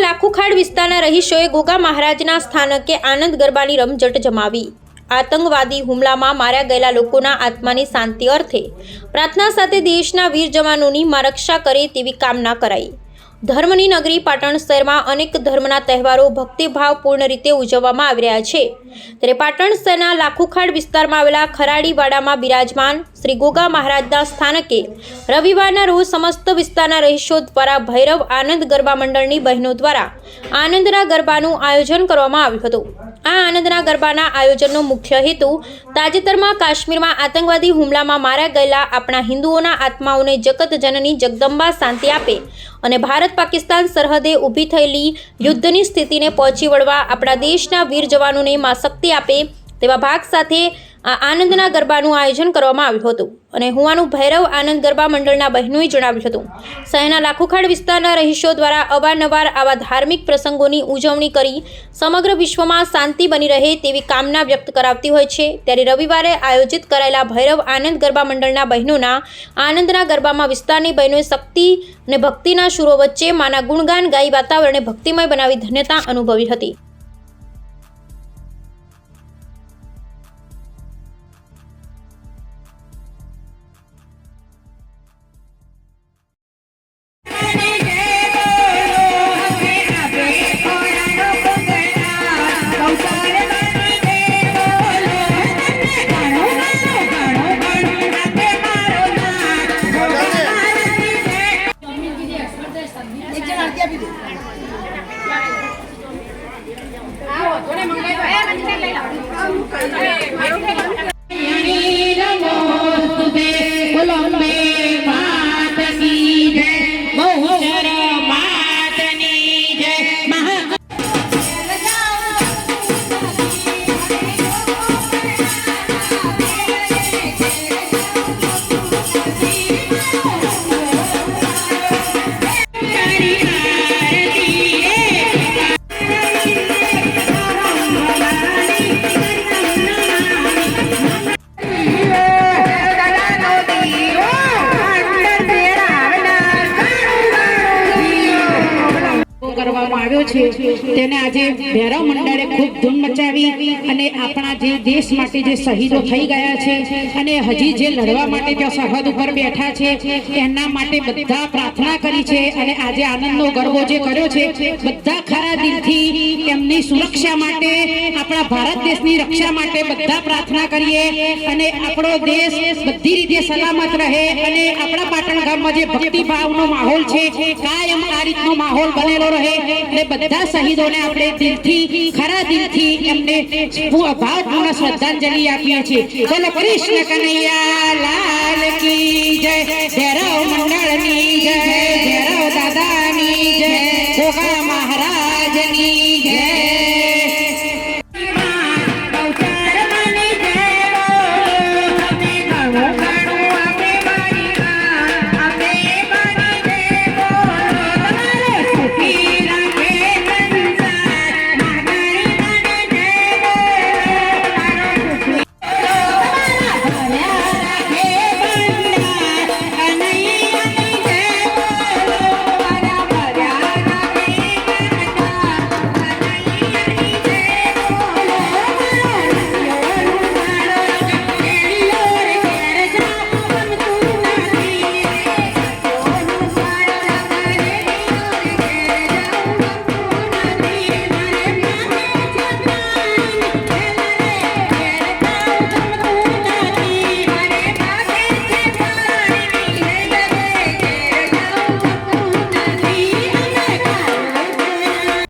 લાખુખાડ વિસ્તારના રહીશોએ ગોગા મહારાજના સ્થાનકે આનંદ ગરબાની રમઝટ જમાવી. આતંકવાદી હુમલામાં માર્યા ગયેલા લોકોના આત્માની શાંતિ અર્થે પ્રાર્થના સાથે દેશના વીર જવાનોની રક્ષા કરે તેવી કામના કરાઈ. ધર્મની નગરી પાટણ શહેરમાં અનેક ધર્મના તહેવારો ભક્તિભાવપૂર્ણ રીતે ઉજવવામાં આવી રહ્યા છે. ત્યારે પાટણ શહેરના લાખુખાડ વિસ્તારમાં આવેલા ખરાડીવાડામાં બિરાજમાન શ્રી ગોગા મહારાજના સ્થાનકે રવિવારના રોજ સમસ્ત વિસ્તારના રહીશો દ્વારા ભૈરવ આનંદ ગરબા મંડળની બહેનો દ્વારા આનંદના ગરબાનું આયોજન કરવામાં આવ્યું હતું. આ આનંદના ગરબાના આયોજનનો મુખ્ય હેતુ તાજેતરમાં કાશ્મીરમાં આતંકવાદી હુમલામાં માર્યા ગયેલા આપણા હિન્દુઓના આત્માઓને જગત જનની જગદંબા શાંતિ આપે અને ભારત પાકિસ્તાન સરહદે ઊભી થયેલી યુદ્ધની સ્થિતિને પહોંચી વળવા આપણા દેશના વીર જવાનોને માં શક્તિ આપે તેવા ભાગ સાથે આ આનંદના ગરબાનું આયોજન કરવામાં આવ્યું હતું અને હુવાનું ભૈરવ આનંદ ગરબા મંડળના બહેનોએ જણાવ્યું હતું. શહેરના લાખોખાડ વિસ્તારના રહીશો દ્વારા અવારનવાર આવા ધાર્મિક પ્રસંગોની ઉજવણી કરી સમગ્ર વિશ્વમાં શાંતિ બની રહે તેવી કામના વ્યક્ત કરાવતી હોય છે. ત્યારે રવિવારે આયોજિત કરાયેલા ભૈરવ આનંદ ગરબા મંડળના બહેનોના આનંદના ગરબામાં વિસ્તારની બહેનોએ શક્તિ અને ભક્તિના સુરો વચ્ચે માના ગુણગાન ગાઈ વાતાવરણને ભક્તિમય બનાવી ધન્યતા અનુભવી હતી. કરવામાં આવ્યો છે. તેને આજે ભૈરવ મંડળે ખૂબ ધૂમ મચાવી અને આપણા જે દેશ માટે જે શહીદો થઈ ગયા છે અને હજી જે લડવા માટે ત્યાં સરહદ ઉપર બેઠા છે એના માટે બધા પ્રાર્થના કરી છે અને આજે આનંદનો ગરબો જે કર્યો છે, બધા ખરા દિલથી એમની સુરક્ષા માટે, આપણા ભારત દેશની રક્ષા માટે બધા પ્રાર્થના કરીએ અને આપણો દેશ બધી રીતે સલામત રહે અને આપણા પાટણ ગામમાં જે ભક્તિભાવનો માહોલ છે, કાયમ આ રીતનો માહોલ બનેલો રહે. અને બધા શહીદોને આપણે દિલથી, ખરા દિલથી એમને ભાવપૂર્ણ શ્રદ્ધાંજલિ આપીએ છીએ. ચલો કૃષ્ણ કનૈયા, લાલ કી જય.